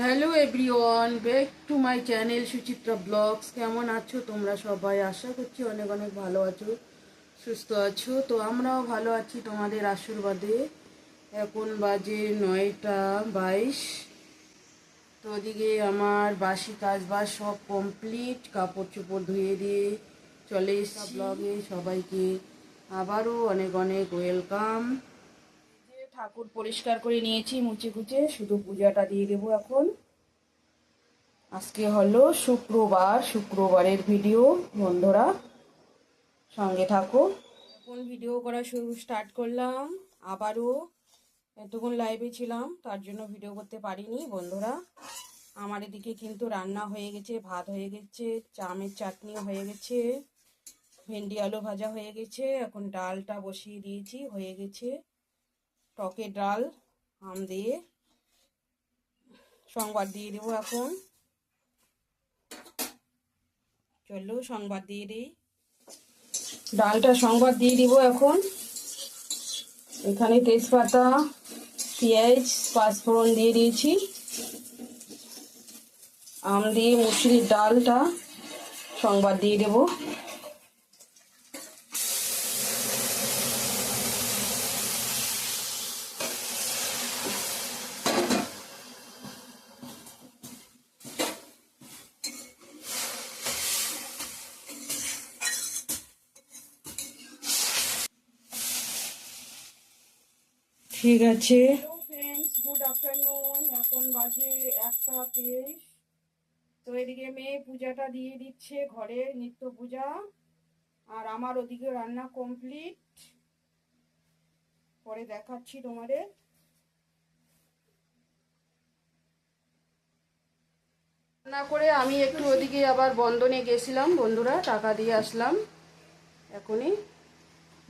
Hello everyone back to my channel Suchitra vlogs কেমন আছো তোমরা সবাই? আশা করছি অনেক অনেক ভালো আছো সুস্থ আছো। তো আমরাও ভালো আছি তোমাদের আশীর্বাদে। এখন বাজে নয়টা বাইশ। তো ওদিকে আমার বাসি কাজ বাজ সব কমপ্লিট কাপড় চোপড় ধুয়ে দিয়ে চলে এসছি। ব্লগে সবাইকে আবারও অনেক অনেক ওয়েলকাম ঠাকুর পরিষ্কার করে নিয়েছি, মুছে কুচে শুধু পূজাটা দিয়ে দেবো এখন। আজকে হলো শুক্রবার, শুক্রবারের ভিডিও বন্ধুরা। সঙ্গে থাকো। এখন ভিডিও করা শুরু স্টার্ট করলাম। আবারও এতক্ষণ লাইভে ছিলাম, তার জন্য ভিডিও করতে পারিনি, বন্ধুরা। আমার এদিকে কিন্তু রান্না হয়ে গেছে, ভাত হয়ে গেছে, চামের চাটনি হয়ে গেছে, ভেন্ডি আলু ভাজা হয়ে গেছে, এখন ডালটা বসিয়ে দিয়েছি, হয়ে গেছে। টকের ডাল, আম দিয়ে। সংবাদ দিয়ে দেবো এখন। চলো, সংবাদ দিয়ে দিই। ডালটা সংবাদ দিয়ে দিব এখন। এখানে তেজপাতা, পেঁয়াজ, পাঁচফোড়ন দিয়ে দিয়েছি। আম দিয়ে মুসুরির ডালটা সংবাদ দিয়ে দেবো। ঠিক আছে। গুড আফটারনুন এখন বাজে একটা তেইশ তো এদিকে মেয়ে পূজাটা দিয়ে দিচ্ছে ঘরে, নিত্য পূজা। আর আমার ওদিকে রান্না কমপ্লিট পরে দেখাচ্ছি তোমাদের। রান্না করে আমি একটু ওদিকে আবার বন্ধনে গেছিলাম, বন্ধুরা টাকা দিয়ে আসলাম। এখনই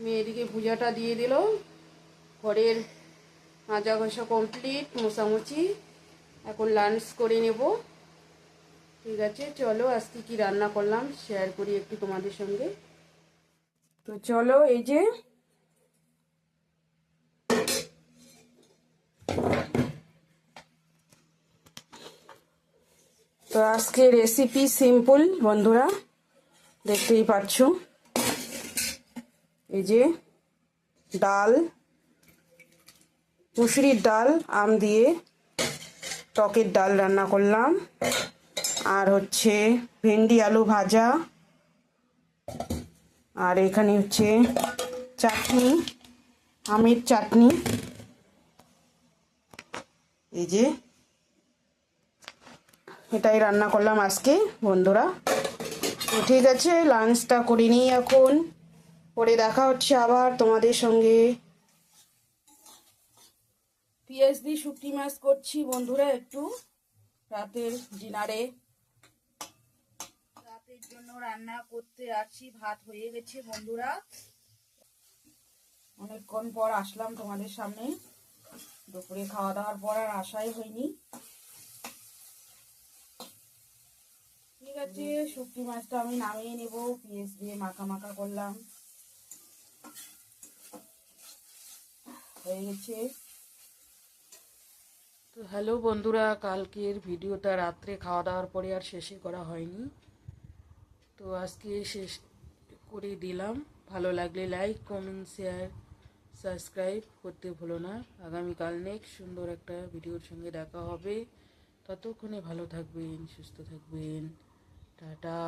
মেয়ে এদিকে পূজাটা দিয়ে দিল। ঘরের মাজা ঘষা কমপ্লিট মোছামুছি। এখন লাঞ্চ করে নেব। ঠিক আছে, চলো আজকে কি রান্না করলাম শেয়ার করি একটু তোমাদের সঙ্গে। তো চলো, এই যে তো আজকে রেসিপি সিম্পল বন্ধুরা, দেখতেই পাচ্ছ। এই যে ডাল মুসুরির ডাল, আম দিয়ে টকের ডাল রান্না করলাম। আর হচ্ছে ভেন্ডি আলু ভাজা। আর এখানে হচ্ছে চাটনি, আমের চাটনি। এই যে এটাই রান্না করলাম আজকে, বন্ধুরা। তো ঠিক আছে লাঞ্চটা করে নিই এখন। পরে দেখা হচ্ছে আবার তোমাদের সঙ্গে। পেঁয়াজ দিয়ে শুটকি মাছ করছি বন্ধুরা একটু। রাতের ডিনারে। রাতের জন্য রান্না করতে আসছি ভাত হয়ে গেছে বন্ধুরা। অনেকক্ষণ পর আসলাম তোমাদের সামনে। দুপুরে খাওয়া দাওয়ার পর আর আশাই হয়নি। ঠিক আছে শুটকি মাছটা আমি নামিয়ে নেব পেঁয়াজ দিয়ে মাখা মাখা করলাম। হয়ে গেছে। তো হ্যালো বন্ধুরা, কালকের ভিডিওটা রাত্রে খাওয়া দাওয়ার পরে আর শেষে করা হয়নি। তো আজকে শেষ করে দিলাম। ভালো লাগলে লাইক কমেন্ট শেয়ার সাবস্ক্রাইব করতে ভুলো না। আগামীকাল নেক্সট সুন্দর একটা ভিডিওর সঙ্গে দেখা হবে। ততক্ষণে ভালো থাকবেন, সুস্থ থাকবেন। টাটা।